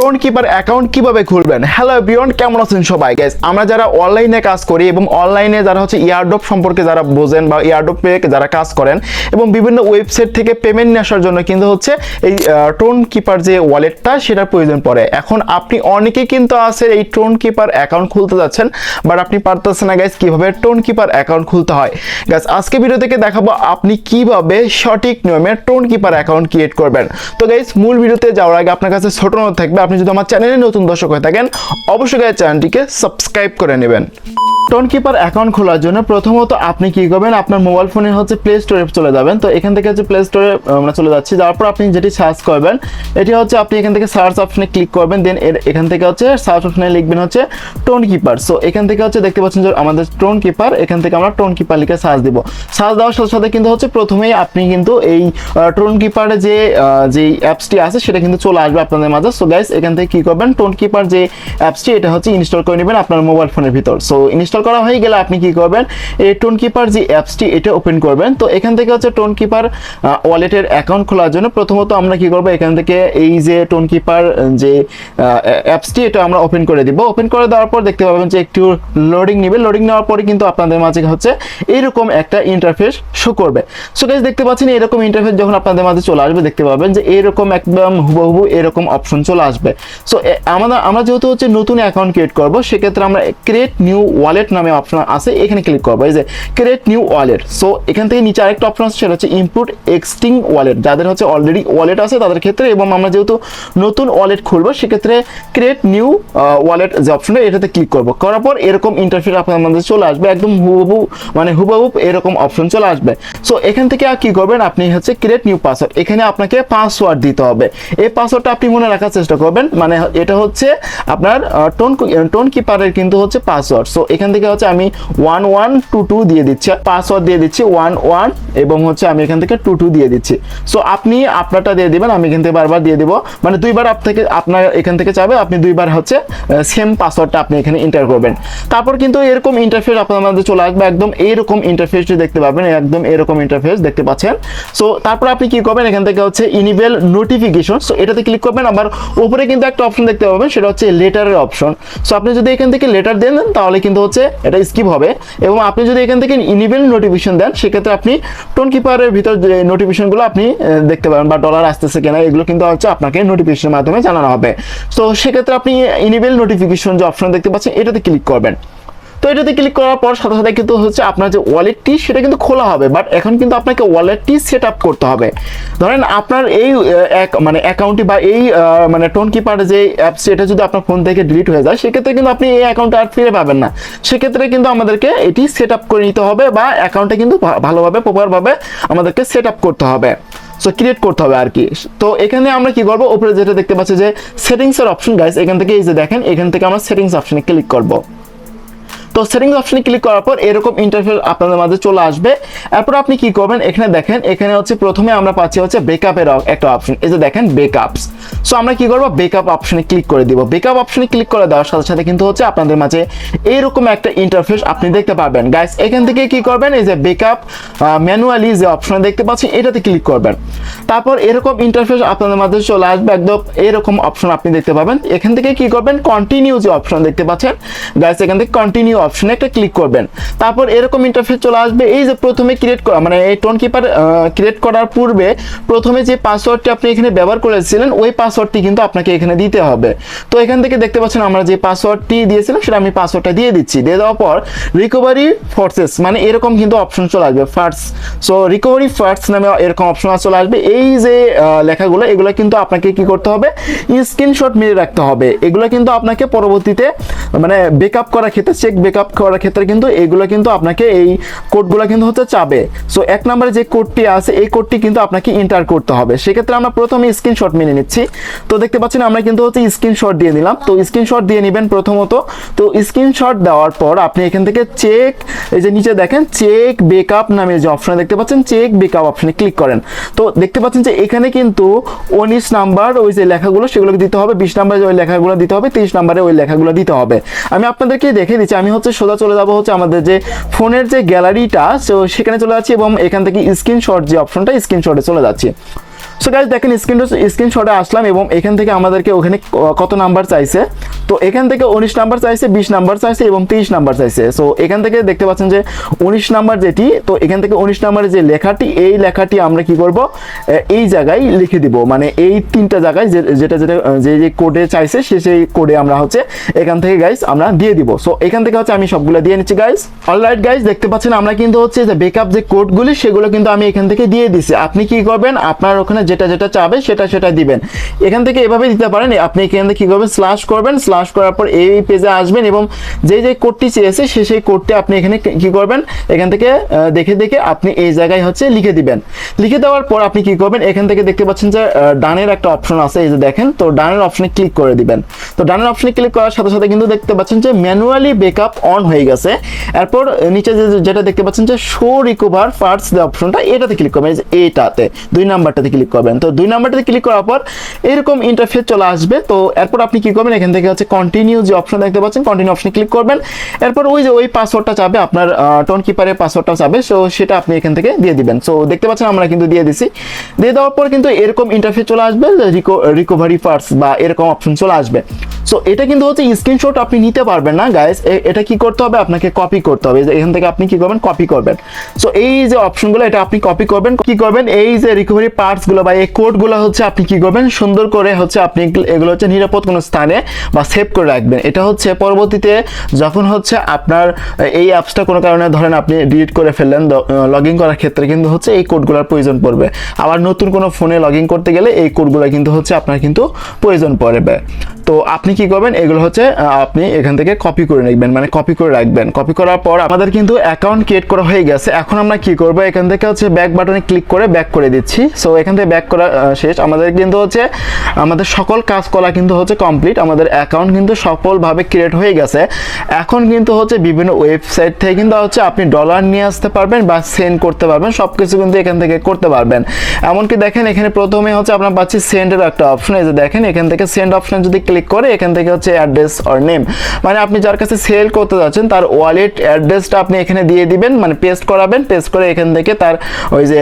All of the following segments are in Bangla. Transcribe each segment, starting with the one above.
টোন কিপার অ্যাকাউন্ট কীভাবে খুলবেন? হ্যালো বিয়ন্ড কেমন আছেন সবাই? গাইস আমরা যারা অনলাইনে কাজ করি এবং অনলাইনে যারা হচ্ছে ইয়ারডপ সম্পর্কে যারা বোঝেন বা ইয়ারডপে যারা কাজ করেন এবং বিভিন্ন ওয়েবসাইট থেকে পেমেন্ট নিয়ে আসার জন্য কিন্তু হচ্ছে এই টোন কিপার যে ওয়ালেটটা সেটার প্রয়োজন পড়ে। এখন আপনি অনেকেই কিন্তু আছে এই টোন কিপার অ্যাকাউন্ট খুলতে যাচ্ছেন বাট আপনি পারতেছেন না গাইস কীভাবে টোন কিপার অ্যাকাউন্ট খুলতে হয়। গাইস আজকে ভিডিও থেকে দেখাবো আপনি কীভাবে সঠিক নিয়মে টোন কিপার অ্যাকাউন্ট ক্রিয়েট করবেন। তো গাইস মূল ভিডিওতে যাওয়ার আগে আপনার কাছে ছোট থাকবে আপনি যদি আমার চ্যানেলে নতুন দর্শক হয়ে থাকেন অবশ্যই চ্যানেলটিকে সাবস্ক্রাইব করে নেবেন। টোন কিপার অ্যাকাউন্ট খোলার জন্য প্রথমত আপনি কি করবেন? আপনার মোবাইল ফোনে হচ্ছে প্লে স্টোরে চলে যাবেন। তো এখান থেকে হচ্ছে প্লে স্টোরে আমরা চলে যাচ্ছি। যাওয়ার পর আপনি যেটি সার্চ করবেন, এটি হচ্ছে আপনি এখান থেকে সার্চ অপশনে ক্লিক করবেন। দেন এখান থেকে হচ্ছে সার্চ অপশনে লিখবেন হচ্ছে টোন কিপার সো এখান থেকে হচ্ছে দেখতে পাচ্ছেন যে আমাদের টোন কিপার এখান থেকে আমরা টোন কিপার লিখে সার্চ দিব। সার্চ দেওয়ার সাথে সাথে কিন্তু হচ্ছে প্রথমেই আপনি কিন্তু এই টোন কিপারে যে যে অ্যাপসটি আছে, সেটা কিন্তু চলে আসবে আপনাদের মাঝে। সো গাইস এখান থেকে কি করবেন? টোন কিপার যে অ্যাপসটি এটা হচ্ছে ইনস্টল করে নেবেন আপনার মোবাইল ফোনের ভিতর। সো ইনস্টল করা হয়ে গেলে আপনি কি করবেন? এই টোন কিপার যে অ্যাপসটি এটা ওপেন করবেন। তো এখান থেকে হচ্ছে টোন কিপার ওয়ালেটের অ্যাকাউন্ট খোলার জন্য প্রথমত আমরা কি করব? এখান থেকে এই যে টোন কিপার যে অ্যাপসটি এটা আমরা ওপেন করে দিব। ওপেন করে দেওয়ার পর দেখতে পাবেন যে একটু লোডিং নেবে। লোডিং নেওয়ার পরে কিন্তু আপনাদের মাঝে হচ্ছে এরকম একটা ইন্টারফেস শো করবে। সো গাইস দেখতে পাচ্ছেন এরকম ইন্টারফেস যখন আপনাদের মাঝে চলে আসবে, দেখতে পাবেন যে এরকম একদম হুবহু এরকম অপশন চলে আসবে। সো আমরা আমরা যেহেতু হচ্ছে নতুন অ্যাকাউন্ট ক্রিয়েট করব, সেক্ষেত্রে আমরা ক্রিয়েট নিউ ওয়ালেট নামে অপশন আছে, এখানে ক্লিক করব। এই যে ক্রিয়েট নিউ ওয়ালেট সো এখান থেকে নিচে আরেকটা অপশন আছে, সেটা হচ্ছে ইনপুট এক্সটিং ওয়ালেট যাদের হচ্ছে অলরেডি ওয়ালেট আছে তাদের ক্ষেত্রে এবং আমরা যেহেতু নতুন ওয়ালেট খুলবো, সেক্ষেত্রে ক্রিয়েট নিউ ওয়ালেট যে অপশনটা এটাতে ক্লিক করব। করার পর এরকম ইন্টারফেস আপনার মধ্যে চলে আসবে, একদম হুবহু মানে হুবহু এরকম অপশন চলে আসবে। সো এখান থেকে আর কি করবেন, আপনি হচ্ছে ক্রিয়েট নিউ পাসওয়ার্ড এখানে আপনাকে পাসওয়ার্ড দিতে হবে। এই পাসওয়ার্ডটা আপনি মনে রাখার চেষ্টা করবেন মানে এটা হচ্ছে আপনার টোন টোন কিপারের কিন্তু হচ্ছে পাসওয়ার্ড সো এখান থেকে হচ্ছে আমি ওয়ান ওয়ান টু টু দিয়ে দিচ্ছি পাসওয়ার্ড দিয়ে দিচ্ছি ওয়ান ওয়ান এবং হচ্ছে আমি এখান থেকে টু টু দিয়ে দিচ্ছি। সো আপনি আপনারটা দিয়ে দিবেন, আমি এখান থেকে বারবার দিয়ে দিব। মানে দুইবার আপ থেকে আপনার এখান থেকে চাবে, আপনি দুইবার হচ্ছে সেম পাসওয়ার্ডটা আপনি এখানে এন্টার করবেন। তারপর কিন্তু এরকম ইন্টারফেস আপনার মধ্যে চলে আসবে, একদম এইরকম ইন্টারফেসটি দেখতে পাবেন, একদম এরকম ইন্টারফেস দেখতে পাচ্ছেন। সো তারপর আপনি কি করবেন, এখান থেকে হচ্ছে ইনিবেল নোটিফিকেশন সো এটাতে ক্লিক করবেন, আবার উপরে কিন্তু একটা অপশন দেখতে পাবেন, সেটা হচ্ছে লেটারের অপশন সো আপনি যদি এখান থেকে লেটার দেন, তাহলে কিন্তু হচ্ছে এটা স্কিপ হবে। এবং আপনি যদি এখান থেকে ইনিবেল নোটিফিকেশন দেন, সেক্ষেত্রে আপনি টোন কিপারের ভিতর যে নোটিফিকেশনগুলো আপনি দেখতে পাবেন বা ডলার আসতেছে কিনা, এগুলো কিন্তু হচ্ছে আপনাকে নোটিফিকেশনের মাধ্যমে জানানো হবে। তো সেক্ষেত্রে আপনি ইনিবেল নোটিফিকেশন যে অপশন দেখতে পাচ্ছেন, এটাতে ক্লিক করবেন। তো এটাতে ক্লিক করার পর সাথে সাথে কিন্তু হচ্ছে আপনার যে ওয়ালেটটি সেটা কিন্তু খোলা হবে। বাট এখন কিন্তু আপনাকে ওয়ালেটটি সেট আপ করতে হবে। ধরেন আপনার এই মানে অ্যাকাউন্টটি বা এই মানে টোন কিপার যে অ্যাপস এটা যদি আপনার ফোন থেকে ডিলিট হয়ে যায়, সেক্ষেত্রে কিন্তু আপনি এই অ্যাকাউন্টটা আর ফিরে পাবেন না। সেক্ষেত্রে কিন্তু আমাদেরকে এটি সেট আপ করে নিতে হবে বা অ্যাকাউন্টটা কিন্তু ভালোভাবে প্রপারভাবে আমাদেরকে সেট আপ করতে হবে। সো ক্রিয়েট করতে হবে আর কি। তো এখানে আমরা কি করব? উপরে যেটা দেখতে পাচ্ছি যে সেটিংসের অপশন গাইস এখান থেকে এই যে দেখেন, এখান থেকে আমরা সেটিংস অপশনে ক্লিক করব। তো সেটিংস অপশনে ক্লিক করার পর এরকম ইন্টারফেস আপনাদের মাঝে চলে আসবে। এরপর আপনি কি করবেন? এখানে দেখেন, এখানে হচ্ছে প্রথমে আমরা পাচ্ছি হচ্ছে বেকআপের একটা অপশন এই যে দেখেন বেকআপস সো আমরা কি করব? বেকআপ অপশনে ক্লিক করে দিব। বেকআপ অপশনে ক্লিক করে দেওয়ার সাথে সাথে কিন্তু হচ্ছে আপনাদের মাঝে এইরকম একটা ইন্টারফেস আপনি দেখতে পাবেন গাইস এখান থেকে কি করবেন? এই যে বেকআপ ম্যানুয়ালি যে অপশন দেখতে পাচ্ছেন এটাতে ক্লিক করবেন। তারপর এরকম ইন্টারফেস আপনাদের মাঝে চলে আসবে। একদম এরকম অপশন আপনি দেখতে পাবেন। এখান থেকে কি করবেন? কন্টিনিউ যে অপশন দেখতে পাচ্ছেন। গাইস এখান থেকে কন্টিনিউ অপশনে একটা ক্লিক করবেন। তারপর এরকম ইন্টারফেস চলে আসবে। এই যে প্রথমে ক্রিয়েট করা মানে এই টোন কিপার ক্রিয়েট করার পূর্বে প্রথমে যে পাসওয়ার্ডটি আপনি এখানে ব্যবহার করেছিলেন, ওই পাসওয়ার্ডটি কিন্তু আপনাকে এখানে দিতে হবে। তো এখান থেকে দেখতে পাচ্ছেন আমরা যে পাসওয়ার্ডটি দিয়েছিলাম, সেটা আমি পাসওয়ার্ডটা দিয়ে দিচ্ছি। দিয়ে দেওয়ার পর রিকভারি ফোর্সেস মানে এরকম কিন্তু অপশন চলে আসবে। ফার্স্ট সো রিকভারি ফার্স্ট নামে এরকম অপশন চলে আসবে। এই যে লেখাগুলো, এগুলো কিন্তু আপনাকে কি করতে হবে? স্ক্রিনশট মেরে রাখতে হবে। এগুলো কিন্তু আপনাকে পরবর্তীতে মানে বেকআপ করার ক্ষেত্রে চেক বেকআপ করার ক্ষেত্রে কিন্তু এইগুলো কিন্তু আপনাকে এই কোডগুলো কিন্তু হচ্ছে চাবে। সো এক নম্বরে যে কোডটি আছে, এই কোডটি কিন্তু আপনাকে এন্টার করতে হবে। সেক্ষেত্রে আমরা প্রথমে স্ক্রিনশট মেনে নিচ্ছি। তো দেখতে পাচ্ছেন, আমরা কিন্তু হচ্ছে স্ক্রিনশট দিয়ে দিলাম। তো স্ক্রিনশট দিয়ে নেবেন প্রথমত। তো স্ক্রিনশট দেওয়ার পর আপনি এখান থেকে চেক এই যে নিচে দেখেন চেক বেকআপ নামে যে অপশন দেখতে পাচ্ছেন চেক বেকআপ অপশনে ক্লিক করেন। তো দেখতে পাচ্ছেন যে এখানে কিন্তু উনিশ নাম্বার ওই যে লেখাগুলো, সেগুলোকে দিতে হবে। বিশ নাম্বারে ওই লেখাগুলো দিতে হবে, তিরিশ নাম্বারে ওই লেখাগুলো দিতে হবে। আমি আপনাদেরকে দেখে দিচ্ছি, আমি হচ্ছে সোজা চলে যাব হচ্ছে আমাদের যে ফোনের যে গ্যালারিটা, তো সেখানে চলে যাচ্ছি এবং এখান থেকে স্ক্রিনশট যে অপশনটা স্ক্রিনশটে চলে যাচ্ছি। সো গাইজ দেখেন স্ক্রিন স্ক্রিনশটে আসলাম এবং এখান থেকে আমাদেরকে ওখানে কত নাম্বার চাইছে? তো এখান থেকে উনিশ নাম্বার চাইছে, বিশ নাম্বার চাইছে এবং তেইশ নাম্বার চাইছে। সো এখান থেকে দেখতে পাচ্ছেন যে উনিশ নাম্বার যেটি, তো এখান থেকে উনিশ নাম্বারের যে লেখাটি, এই লেখাটি আমরা কি করব? এই জায়গায় লিখে দিব। মানে এই তিনটা জায়গায় যেটা যেটা, যে যে কোডে চাইছে, সে, সেই কোডে আমরা হচ্ছে এখান থেকে গাইজ আমরা দিয়ে দিব। সো এখান থেকে হচ্ছে আমি সবগুলো দিয়ে নিচ্ছি গাইজ অলরাইট গাইস দেখতে পাচ্ছেন আমরা কিন্তু হচ্ছে যে বেকআপ যে কোডগুলি সেগুলো কিন্তু আমি এখান থেকে দিয়ে দিছি। আপনি কি করবেন? আপনার ওখানে যেটা যেটা চাবে, সেটা সেটা দিবেন। এখান থেকে এভাবে দিতে পারেন, আপনি এখান থেকে কি করবেন? স্ল্যাশ করবেন স্ল্যাশ করার পর এই পেজে আসবেন এবং যে যে কোডটি চেয়েছে সে সেই কোডটি আপনি এখানে কি করবেন? এখান থেকে দেখে দেখে আপনি এই জায়গায় হচ্ছে লিখে দিবেন। লিখে দেওয়ার পর আপনি কি করবেন? এখান থেকে দেখতে পাচ্ছেন যে ডানের একটা অপশন আছে, এই যে দেখেন, তো ডানের অপশনে ক্লিক করে দিবেন। তো ডানের অপশনে ক্লিক করার সাথে সাথে কিন্তু দেখতে পাচ্ছেন যে ম্যানুয়ালি ব্যাকআপ অন হয়ে গেছে। এরপর নিচে যেটা দেখতে পাচ্ছেন যে শো রিকভার ফার্স্ট যে অপশনটা এটাতে ক্লিক করবেন এইটাতে দুই নাম্বারটাতে ক্লিক করবেন। তো দুই নাম্বারটাতে ক্লিক করার পর, এরকম ইন্টারফেস চলে আসবে। তো এরপর আপনি কি করবেন, এখান থেকে হচ্ছে কন্টিনিউ যে অপশন দেখতে পাচ্ছেন কন্টিনিউ অপশনে ক্লিক করবেন। এরপর ওই যে, ওই পাসওয়ার্ডটা চাবে আপনার টোন কিপারের পাসওয়ার্ডটা চাবে সো সেটা আপনি এখান থেকে দিয়ে দিবেন। সো দেখতে পাচ্ছেন, আমরা কিন্তু দিয়ে দিছি। দিয়ে দেওয়ার পর কিন্তু এরকম ইন্টারফেস চলে আসবে রিকভারি ফার্স বা এরকম অপশন চলে আসবে। সো এটা কিন্তু হচ্ছে স্ক্রিনশট আপনি নিতে পারবেন না গাইস এটা কি করতে হবে, আপনাকে কপি করতে হবে। যে এখান থেকে আপনি কি করবেন? কপি করবেন। সো এই যে অপশনগুলো, এটা আপনি কপি করবেন। কি করবেন? এই যে রিকভারি পার্টসগুলো বা এই কোডগুলো হচ্ছে আপনি কি করবেন? সুন্দর করে হচ্ছে আপনি এগুলো হচ্ছে নিরাপদ কোনো স্থানে বা সেভ করে রাখবেন। এটা হচ্ছে পরবর্তীতে যখন হচ্ছে আপনার, এই অ্যাপসটা কোনো কারণে ধরেন আপনি ডিলিট করে ফেললেন লগ ইন করার ক্ষেত্রে কিন্তু হচ্ছে এই কোডগুলোর প্রয়োজন পড়বে। আবার নতুন কোনো ফোনে লগ ইন করতে গেলে এই কোডগুলো কিন্তু হচ্ছে আপনার কিন্তু প্রয়োজন পড়বে। তো আপনি কি করবেন? এগুলো হচ্ছে আপনি এখান থেকে কপি করে রাখবেন। মানে কপি করে রাখবেন। কপি করার পর আমাদের কিন্তু অ্যাকাউন্ট ক্রিয়েট করা হয়ে গেছে। এখন আমরা কি করব? এখান থেকে হচ্ছে ব্যাক বাটনে ক্লিক করে ব্যাক করে দিচ্ছি। সো এখান থেকে ব্যাক করা শেষ। আমাদের কিন্তু হচ্ছে, আমাদের সকল কাজ করা কিন্তু হচ্ছে কমপ্লিট আমাদের অ্যাকাউন্ট কিন্তু সফলভাবে ক্রিয়েট হয়ে গেছে। এখন কিন্তু হচ্ছে বিভিন্ন ওয়েবসাইট থেকে কিন্তু হচ্ছে আপনি ডলার নিয়ে আসতে পারবেন বা সেন্ড করতে পারবেন। সব কিছু কিন্তু এখান থেকে করতে পারবেন। এমনকি দেখেন, এখানে প্রথমে হচ্ছে আপনার পাচ্ছি সেন্ডের একটা অপশন এই যে দেখেন, এখান থেকে সেন্ড অপশন যদি ক্লিক করে এখান থেকে হচ্ছে অ্যাড্রেস অর নেম মানে আপনি যার কাছে সেল করতে যাচ্ছেন, তার ওয়ালেট অ্যাড্রেসটা আপনি এখানে দিয়ে দিবেন মানে পেস্ট করাবেন পেস্ট করে এখান থেকে তার ওই যে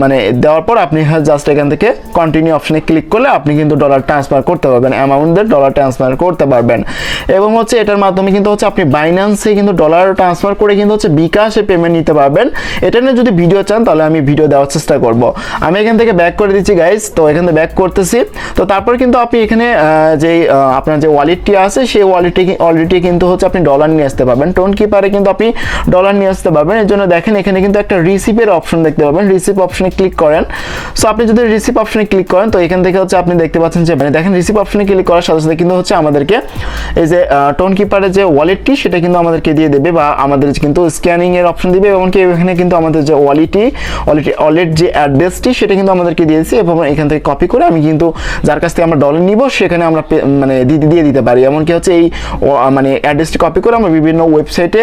মানে দেওয়ার পর আপনি জাস্ট এখান থেকে কন্টিনিউ অপশনে ক্লিক করলে আপনি কিন্তু ডলার ট্রান্সফার করতে পারবেন অ্যামাউন্টের ডলার ট্রান্সফার করতে পারবেন। এবং হচ্ছে এটার মাধ্যমে কিন্তু হচ্ছে আপনি বাইন্যান্সে কিন্তু ডলার ট্রান্সফার করে কিন্তু হচ্ছে বিকাশে পেমেন্ট নিতে পারবেন। এটা নিয়ে যদি ভিডিও চান, তাহলে আমি ভিডিও দেওয়ার চেষ্টা করব। আমি এখান থেকে ব্যাক করে দিচ্ছি গাইজ তো এখান থেকে ব্যাক করতেছি। তো তারপর কিন্তু আপনি এখানে যে আপনার যে ওয়ালেটটি আছে, সেই ওয়ালেটটি অলরেডি কিন্তু হচ্ছে আপনি ডলার নিয়ে আসতে পারবেন। টোন কিপারে কিন্তু আপনি ডলার নিয়ে আসতে পারবেন। এর জন্য দেখেন, এখানে কিন্তু একটা রিসিপের অপশন দেখতে পাবেন। রিসিপ অপশনে ক্লিক করেন। সো আপনি যদি রিসিপ অপশনে ক্লিক করেন, তো এখান থেকে হচ্ছে আপনি দেখতে পাচ্ছেন যে মানে দেখেন রিসিপ অপশনে ক্লিক করার সাথে সাথে কিন্তু হচ্ছে আমাদেরকে এই যে টোন কিপারের যে ওয়ালেটটি, সেটা কিন্তু আমাদেরকে দিয়ে দেবে বা আমাদের কিন্তু স্ক্যানিং এর অপশন দিবে এমনকি এখানে কিন্তু আমাদের যে ওয়ালেটটি ওয়ালেট ওয়ালেট যে অ্যাড্রেসটি সেটা কিন্তু আমাদেরকে দিয়েছে এবং এখান থেকে কপি করে আমি কিন্তু যার কাছ থেকে আমরা ডলার নিব, সেখানে আমরা মানে দিয়ে দিতে পারি। এমনকি হচ্ছে এই মানে অ্যাড্রেসটি কপি করে আমরা বিভিন্ন ওয়েবসাইটে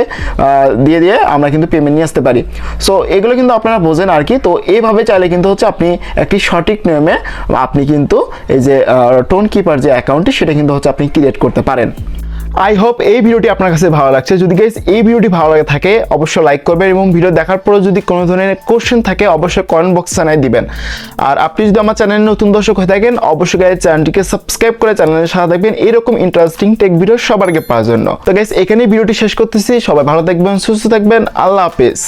দিয়ে দিয়ে আমরা কিন্তু পেমেন্ট নিয়ে আসতে পারি। সো এগুলো কিন্তু আপনারা বোঝেন আর কি। তো, এইভাবে চাইলে কিন্তু হচ্ছে আপনি একটি সঠিক নিয়মে আপনি কিন্তু এই যে টোন কিপার যে অ্যাকাউন্টটি সেটা কিন্তু হচ্ছে আপনি ক্রিয়েট করতে পারেন। আই হোপ এই ভিডিওটি আপনার কাছে ভালো লাগছে। যদি গাইজ এই ভিডিওটি ভালো লাগে থাকে, অবশ্যই লাইক করবেন এবং ভিডিও দেখার পরে যদি কোনো ধরনের কোশ্চেন থাকে, অবশ্যই কমেন্ট বক্স জানাই দিবেন। আর আপনি যদি আমার চ্যানেলে নতুন দর্শক হয়ে থাকেন, অবশ্যই গাইজ চ্যানেলটিকে সাবস্ক্রাইব করে চ্যানেলের সাথে থাকবেন। এরকম ইন্টারেস্টিং টেক ভিডিও সবার আগে পাওয়ার জন্য। তো গাইজ এখানেই ভিডিওটি শেষ করতেছি। সবাই ভালো থাকবেন, সুস্থ থাকবেন। আল্লাহ হাফেজ।